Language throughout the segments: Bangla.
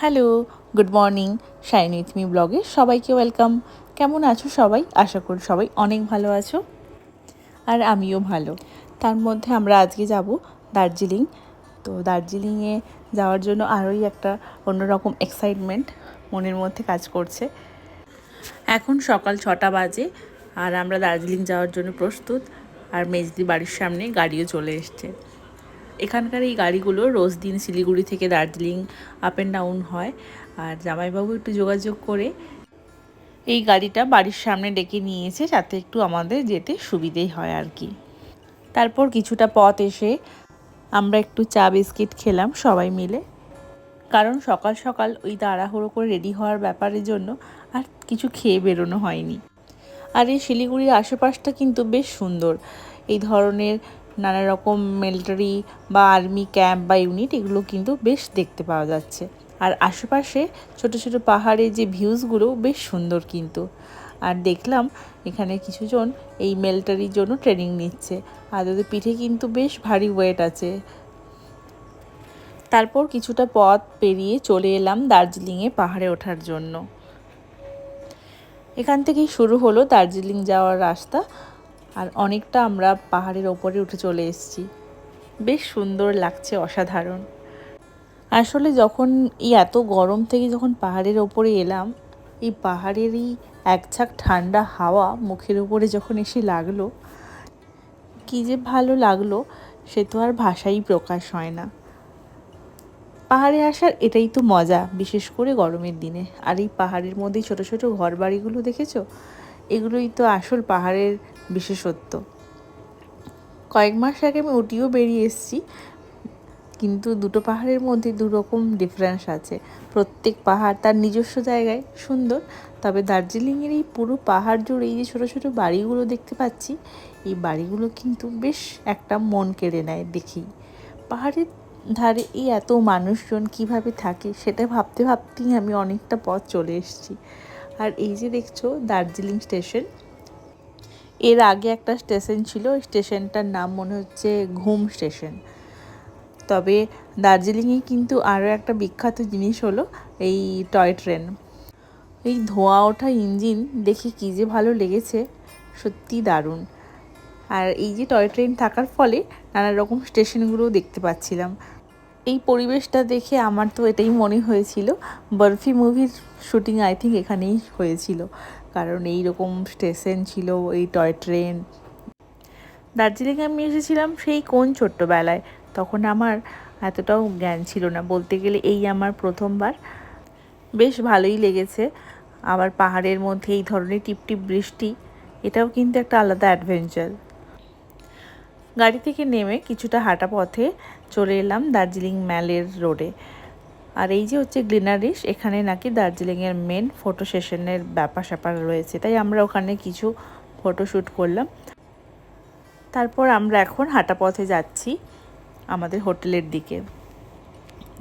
Hello, good morning, shine with me ব্লগে সবাইকে ওয়েলকাম। কেমন আছো সবাই? আশা করি সবাই অনেক ভালো আছো আর আমিও ভালো। তার মধ্যে আমরা আজকে যাব দার্জিলিং। তো দার্জিলিংয়ে যাওয়ার জন্য আরোই একটা অন্যরকম এক্সাইটমেন্ট মনের মধ্যে কাজ করছে। এখন সকাল ছটা বাজে আর আমরা দার্জিলিং যাওয়ার জন্য প্রস্তুত। আর মেজদি বাড়ির সামনে গাড়িও চলে এসছে। এখানকার এই গাড়িগুলো রোজ দিন শিলিগুড়ি থেকে দার্জিলিং আপ অ্যান্ড ডাউন হয়। আর জামাইবাবু একটু যোগাযোগ করে এই গাড়িটা বাড়ির সামনে ডেকে নিয়েছে যাতে একটু আমাদের যেতে সুবিধেই হয় আর কি। তারপর কিছুটা পথ এসে আমরা একটু চা বিস্কিট খেলাম সবাই মিলে। কারণ সকাল সকাল ওই তাড়াহুড়ো করে রেডি হওয়ার ব্যাপারের জন্য আর কিছু খেয়ে বেরোনো হয়নি। আর এই শিলিগুড়ির আশেপাশটা কিন্তু বেশ সুন্দর। এই ধরনের নানা রকম মিলিটারি বা আর্মি ক্যাম্প বা ইউনিট এগুলো কিন্তু বেশ দেখতে পাওয়া যাচ্ছে। আর আশেপাশে ছোট ছোট পাহাড়ে যে ভিউজগুলো বেশ সুন্দর কিন্তু। আর দেখলাম এখানে কিছুজন এই মিলিটারির জন্য ট্রেনিং নিচ্ছে। আর ওদের পিঠে কিন্তু বেশ ভারী ওয়েট আছে। তারপর কিছুটা পথ পেরিয়ে চলে এলাম দার্জিলিংয়ে পাহাড়ে ওঠার জন্য। এখান থেকেই শুরু হলো দার্জিলিং যাওয়ার রাস্তা। আর অনেকটা আমরা পাহাড়ের ওপরে উঠে চলে এসেছি। বেশ সুন্দর লাগছে অসাধারণ। আসলে যখন এই এত গরম থেকে যখন পাহাড়ের ওপরে এলাম, এই পাহাড়েরই এক ঝাঁক ঠান্ডা হাওয়া মুখের উপরে যখন এসে লাগল, কী যে ভালো লাগল সে তো আর ভাষাই প্রকাশ হয় না। পাহাড়ে আসার এটাই তো মজা, বিশেষ করে গরমের দিনে। আর এই পাহাড়ের মধ্যেই ছোট ছোট ঘর বাড়িগুলো দেখেছ? এগুলোই তো আসল পাহাড়ের বিশেষত্ব। কয়েক মাস আগে আমি উটিও বেরিয়ে এসেছি, কিন্তু দুটো পাহাড়ের মধ্যে দুরকম ডিফারেন্স আছে। প্রত্যেক পাহাড় তার নিজস্ব জায়গায় সুন্দর, তবে দার্জিলিংয়ের এই পুরো পাহাড় জুড়ে এই যে ছোটো ছোটো বাড়িগুলো দেখতে পাচ্ছি, এই বাড়িগুলো কিন্তু বেশ একটা মন কেড়ে নেয় দেখি পাহাড়ের ধারে এই এত মানুষজন কীভাবে থাকে সেটা ভাবতে ভাবতেই আমি অনেকটা পথ চলে এসেছি। আর এই যে দেখছ, দার্জিলিং স্টেশন। এর আগে একটা স্টেশন ছিল স্টেশনটার নাম মনে হচ্ছে ঘুম স্টেশন। তবে দার্জিলিংয়ে কিন্তু আরও একটা বিখ্যাত জিনিস হলো এই টয় ট্রেন। এই ধোঁয়া ওঠা ইঞ্জিন দেখে কী যে ভালো লেগেছে, সত্যি দারুণ। আর এই যে টয় ট্রেন থাকার ফলে নানা রকম স্টেশনগুলোও দেখতে পাচ্ছিলাম। এই পরিবেশটা দেখে আমার তো এটাই মনে হয়েছিল। বরফি মুভির শুটিং আই থিঙ্ক এখানেই হয়েছিল। কারণ এই রকম স্টেশন ছিল, এই টয় ট্রেন দার্জিলিংয়ে আমি এসেছিলাম সেই কোন ছোট্টবেলায়? তখন আমার এতটাও জ্ঞান ছিল না। বলতে গেলে এই আমার প্রথমবার। বেশ ভালোই লেগেছে। আবার পাহাড়ের মধ্যে এই ধরনের টিপটিপ বৃষ্টি, এটাও কিন্তু একটা আলাদা অ্যাডভেঞ্চার গাড়ি থেকে নেমে কিছুটা হাঁটা পথে চলে এলাম দার্জিলিং ম্যালের রোডে। আর এই যে হচ্ছে গ্লিনারিস এখানে নাকি দার্জিলিংয়ের মেন ফটো সেশনের ব্যাপার স্যাপার রয়েছে, তাই আমরা ওখানে কিছু ফটোশ্যুট করলাম। তারপর আমরা এখন হাঁটা পথে যাচ্ছি আমাদের হোটেলের দিকে।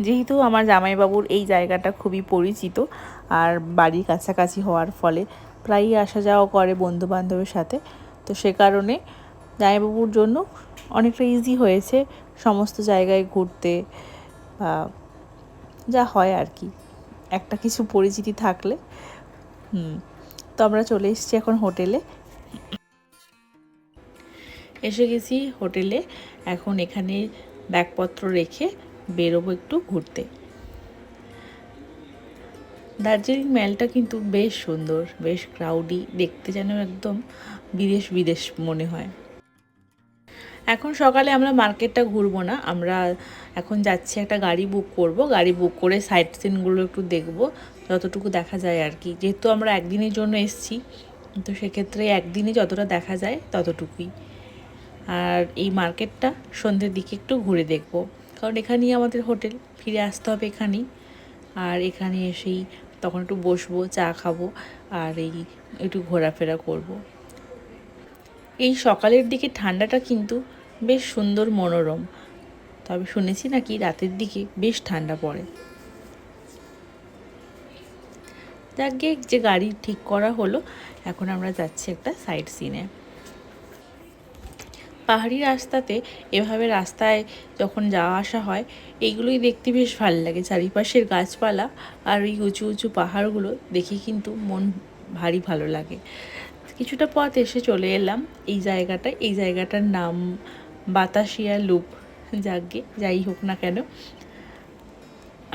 যেহেতু আমার জামাইবাবুর এই জায়গাটা খুবই পরিচিত আর বাড়ির কাছাকাছি হওয়ার ফলে প্রায়ই আসা যাওয়া করে বন্ধু বান্ধবের সাথে, তো সে কারণে জামাইবাবুর জন্য অনেকটা ইজি হয়েছে সমস্ত জায়গায় ঘুরতে বা যা হয় আর কি। একটা কিছু পরিচিতি থাকলে। হুম, তো আমরা চলে এসেছি এখন হোটেলে। এসে গেছি হোটেলে। এখন এখানে ব্যাগপত্র রেখে বেরোবো একটু ঘুরতে। দার্জিলিং ম্যালটা কিন্তু বেশ সুন্দর, বেশ ক্রাউডি দেখতে যেন একদম বিদেশ বিদেশ মনে হয়। এখন সকালে আমরা মার্কেটটা ঘুরবো না, আমরা এখন যাচ্ছি একটা গাড়ি বুক করব, গাড়ি বুক করে সাইট সিনগুলো একটু দেখব, যতটুকু দেখা যায় আর কি। যেহেতু আমরা একদিনের জন্য এসছি, তো সেক্ষেত্রে একদিনে যতটা দেখা যায় ততটুকুই। আর এই মার্কেটটা সন্ধ্যের দিকে একটু ঘুরে দেখব, কারণ এখানেই আমাদের হোটেল, ফিরে আসতে হবে এখানেই। আর এখানে এসেই তখন একটু বসবো, চা খাব, আর এই একটু ঘোরাফেরা করব। এই সকালের দিকে ঠান্ডাটা কিন্তু বেশ সুন্দর মনোরম। তবে শুনেছি নাকি রাতের দিকে বেশ ঠান্ডা পড়ে। যাকে যে গাড়ি ঠিক করা হলো, এখন আমরা যাচ্ছি একটা সাইড সিনে পাহাড়ি রাস্তাতে এভাবে রাস্তায় যখন যাওয়া আসা হয়, এইগুলোই দেখতে বেশ ভালো লাগে। চারিপাশের গাছপালা আর ওই উঁচু উঁচু পাহাড়গুলো দেখে কিন্তু মন ভারী ভালো লাগে। কিছুটা পথ এসে চলে এলাম এই জায়গাটায় এই জায়গাটার নাম বাতাসিয়া লুপ। যাকে, যাই হোক না কেন।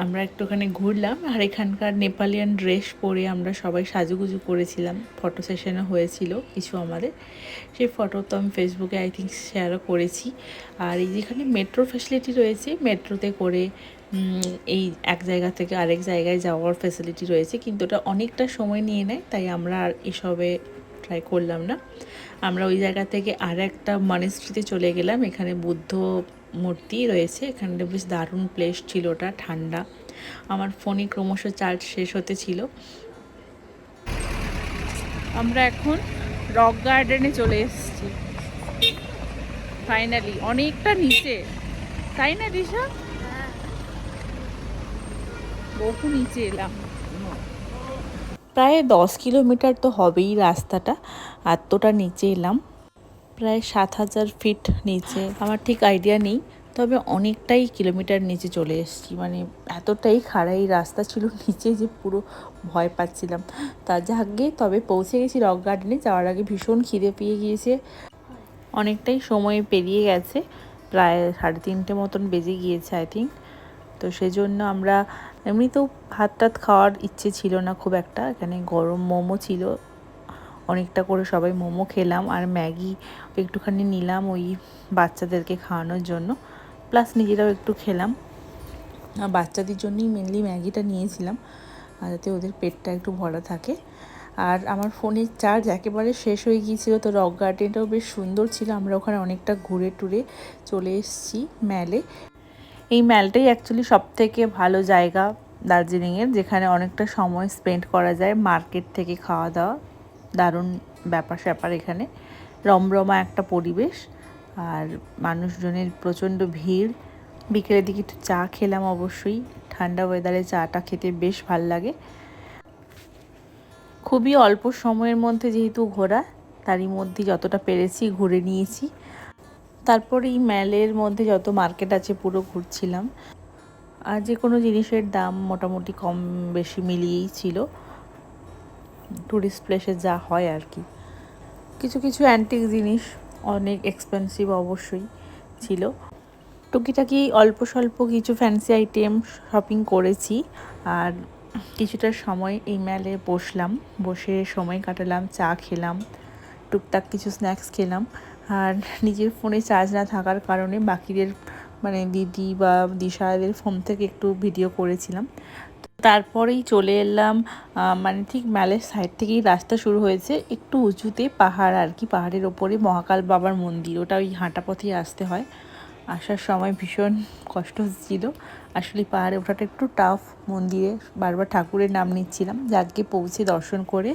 আমরা একটুখানি ঘুরলাম আর এখানকার নেপালিয়ান ড্রেস পরে আমরা সবাই সাজুগুজু করেছিলাম। ফটো সেশনও হয়েছিল কিছু আমাদের। সেই ফটো তো আমি ফেসবুকে আই থিঙ্ক শেয়ারও করেছি। আর এই যেখানে মেট্রো ফ্যাসিলিটি রয়েছে মেট্রোতে করে এই এক জায়গা থেকে আরেক জায়গায় যাওয়ার ফ্যাসিলিটি রয়েছে। কিন্তু ওটা অনেকটা সময় নিয়ে নেয়, তাই আমরা আর এসবে ট্রাই করলাম না। আমরা ওই জায়গা থেকে আর একটা মনেস্ট্রিতে চলে গেলাম। এখানে বুদ্ধ মূর্তি রয়েছে। এখানে বেশ দারুণ প্লেস ছিল ওটা ঠান্ডা। আমার ফোনে ক্রমশ চার্জ শেষ হতে ছিল। আমরা এখন রক গার্ডেনে চলে এসেছি। ফাইনালি অনেকটা নিচে। তাই না দিশা? বহু নিচে এলাম। প্রায় দশ কিলোমিটার তো হবেই রাস্তাটা। এতটা নিচে এলাম। প্রায় সাত হাজার ফিট নিচে। আমার ঠিক আইডিয়া নেই। তবে অনেকটাই কিলোমিটার নিচে চলে এসেছি। মানে এতটাই খাড়াই রাস্তা ছিল নিচে যে পুরো ভয় পাচ্ছিলাম। তা যাকে তবে পৌঁছে গেছি রক গার্ডেনে যাওয়ার আগে ভীষণ খিদে পেয়ে গিয়েছে। অনেকটাই সময় পেরিয়ে গেছে। প্রায় সাড়ে তিনটে মতন বেজে গিয়েছে আই থিঙ্ক তো সেজন্য আমরা এমনিতেও ভাত টাত খাওয়ার ইচ্ছে ছিল না খুব একটা। এখানে গরম মোমো ছিল। অনেকটা করে সবাই মোমো খেলাম আর ম্যাগি একটুখানি নিলাম ওই বাচ্চাদেরকে খাওয়ানোর জন্য। প্লাস নিজেরাও একটু খেলাম। আর বাচ্চাদের জন্যই মেনলি ম্যাগিটা নিয়েছিলাম। যাতে ওদের পেটটা একটু ভরা থাকে। আর আমার ফোনের চার্জ একেবারে শেষ হয়ে গিয়েছিল। তো রক গার্ডেনটাও বেশ সুন্দর ছিল। আমরা ওখানে অনেকটা ঘুরে টুরে চলে এসেছি ম্যালে এই ম্যালটাই অ্যাকচুয়ালি সব থেকে ভালো জায়গা দার্জিলিংয়ের, যেখানে অনেকটা সময় স্পেন্ড করা যায় মার্কেট থেকে খাওয়া দাওয়া। দারুণ ব্যাপার স্যাপার এখানে। রমরমা একটা পরিবেশ, আর মানুষজনের প্রচণ্ড ভিড়। বিকেলের দিকে একটু চা খেলাম অবশ্যই, ঠান্ডা ওয়েদারে চাটা খেতে বেশ ভালো লাগে। খুবই অল্প সময়ের মধ্যে যেহেতু ঘোরা, তারই মধ্যে যতটা পেরেছি ঘুরে নিয়েছি। তারপরে এই ম্যালের মধ্যে যত মার্কেট আছে পুরো ঘুরছিলাম। আর যে কোনো জিনিসের দাম মোটামুটি কম বেশি মিলিয়েই ছিল। ট্যুরিস্ট প্লেসে যা হয় আর কি। কিছু কিছু অ্যান্টিক জিনিস অনেক এক্সপেন্সিভ অবশ্যই ছিল। টুকিটাকি অল্প স্বল্প কিছু ফ্যান্সি আইটেম শপিং করেছি। আর কিছুটা সময় এই ম্যালে বসলাম। বসে সময় কাটালাম, চা খেলাম, টুকটাক কিছু স্ন্যাক্স খেলাম। আর নিজের ফোনে চার্জ না থাকার কারণে বাকিদের মানে দিদি বা দিশাদের ফোন থেকে একটু ভিডিও করেছিলাম। তারপরেই চলে এলাম মানে ঠিক ম্যালের সাইড থেকেই রাস্তা শুরু হয়েছে। একটু উঁচুতে পাহাড় আর কি, পাহাড়ের ওপরে মহাকাল বাবার মন্দির। ওটা ওই হাঁটা পথেই আসতে হয়। আসার সময় ভীষণ কষ্ট হচ্ছিল। আসলে পাহাড়ে ওঠাটা একটু টাফ মন্দিরে বারবার ঠাকুরের নাম নিচ্ছিলাম যাকে পৌঁছে দর্শন করে।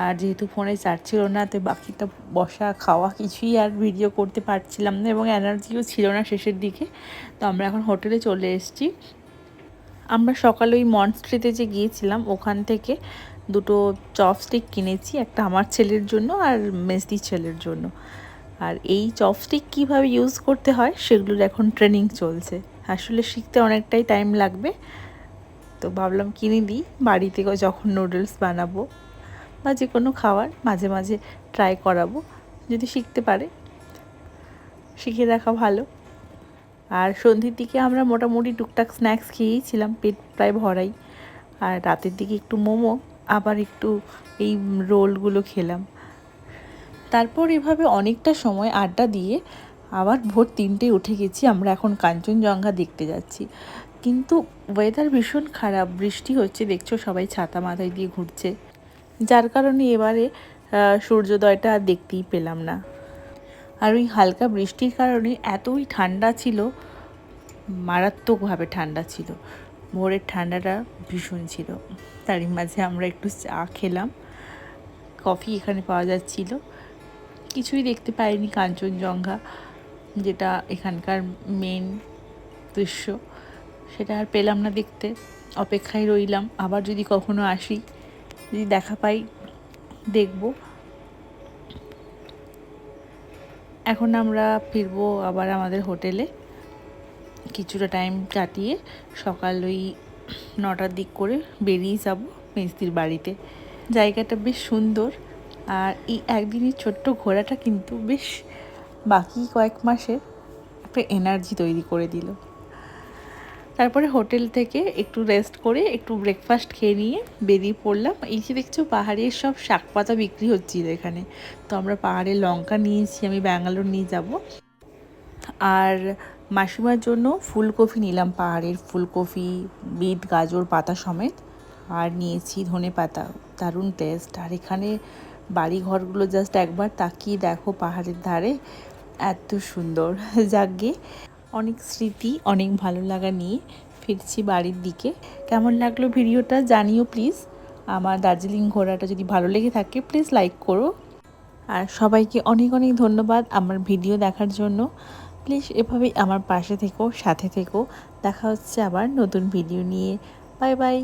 আর যেহেতু ফোনে চার্জ ছিল না, তো বাকিটা বসা, খাওয়া কিছুই আর ভিডিও করতে পারছিলাম না এবং এনার্জিও ছিল না শেষের দিকে। তো আমরা এখন হোটেলে চলে এসেছি। আমরা সকালে ওই মনস্ট্রিতে যে গিয়েছিলাম, ওখান থেকে দুটো চপস্টিক কিনেছি, একটা আমার ছেলের জন্য আর মেসদির ছেলের জন্য। আর এই চপস্টিক কীভাবে ইউজ করতে হয়, সেগুলোর এখন ট্রেনিং চলছে। আসলে শিখতে অনেকটাই টাইম লাগবে। তো ভাবলাম কিনে দিই বাড়িতে যখন নুডলস বানাবো বা যে কোনো খাবার মাঝে মাঝে ট্রাই করাবো, যদি শিখতে পারে। শিখে রাখা ভালো। আর সন্ধ্যের দিকে আমরা মোটামুটি টুকটাক স্ন্যাক্স খেয়েছিলাম, পেট প্রায় ভরাই। আর রাতের দিকে একটু মোমো, আবার একটু এই রোলগুলো খেলাম। তারপর এভাবে অনেকটা সময় আড্ডা দিয়ে আবার ভোর তিনটে উঠে গেছি, আমরা এখন কাঞ্চনজঙ্ঘা দেখতে যাচ্ছি। কিন্তু ওয়েদার ভীষণ খারাপ, বৃষ্টি হচ্ছে, দেখছ সবাই ছাতা মাথায় দিয়ে ঘুরছে। যার কারণে এবারে সূর্যোদয়টা আর দেখতেই পেলাম না। আর ওই হালকা বৃষ্টির কারণে এতই ঠান্ডা ছিল, মারাত্মকভাবে ঠান্ডা ছিল। ভোরের ঠান্ডাটা ভীষণ ছিল। তারই মাঝে আমরা একটু চা খেলাম। কফি এখানে পাওয়া যাচ্ছিল। কিছুই দেখতে পাইনি কাঞ্চনজঙ্ঘা। যেটা এখানকার মেন দৃশ্য, সেটা আর পেলাম না দেখতে, অপেক্ষায় রইলাম। আবার যদি কখনো আসি, যদি দেখা পাই, দেখব। এখন আমরা ফিরবো আবার আমাদের হোটেলে। কিছুটা টাইম কাটিয়ে সকাল ওই নটার দিক করে বেরিয়ে যাব মেস্তির বাড়িতে। জায়গাটা বেশ সুন্দর আর এই একদিনের ছোট্ট ঘোরাটা কিন্তু বেশ বাকি কয়েক মাসের একটা এনার্জি তৈরি করে দিল। তারপরে হোটেল থেকে একটু রেস্ট করে একটু ব্রেকফাস্ট খেয়ে নিয়ে বেরিয়ে পড়লাম। এই যে দেখছ, পাহাড়ের সব শাক পাতা বিক্রি হচ্ছিল এখানে। তো আমরা পাহাড়ের লঙ্কা নিয়েছি, আমি ব্যাঙ্গালোর নিয়ে যাব। আর মাসিমার জন্য ফুলকপি নিলাম, পাহাড়ের ফুলকপি, বিট, গাজর, পাতা সমেত। আর নিয়েছি ধনে পাতা, দারুণ টেস্ট আর এখানে বাড়ি ঘরগুলো জাস্ট একবার তাকিয়ে দেখো পাহাড়ের ধারে। এত সুন্দর যাকগে অনেক স্মৃতি, অনেক ভালো লাগা নিয়ে ফিরছি বাড়ির দিকে। কেমন লাগল ভিডিওটা জানিও প্লিজ আমার দার্জিলিং ঘোরাটা যদি ভালো লেগে থাকে প্লিজ লাইক করো। আর সবাইকে অনেক অনেক ধন্যবাদ আমার ভিডিও দেখার জন্য। প্লিজ এভাবেই আমার পাশে থেকো, সাথে থেকো। দেখা হচ্ছে আবার নতুন ভিডিও নিয়ে। Bye bye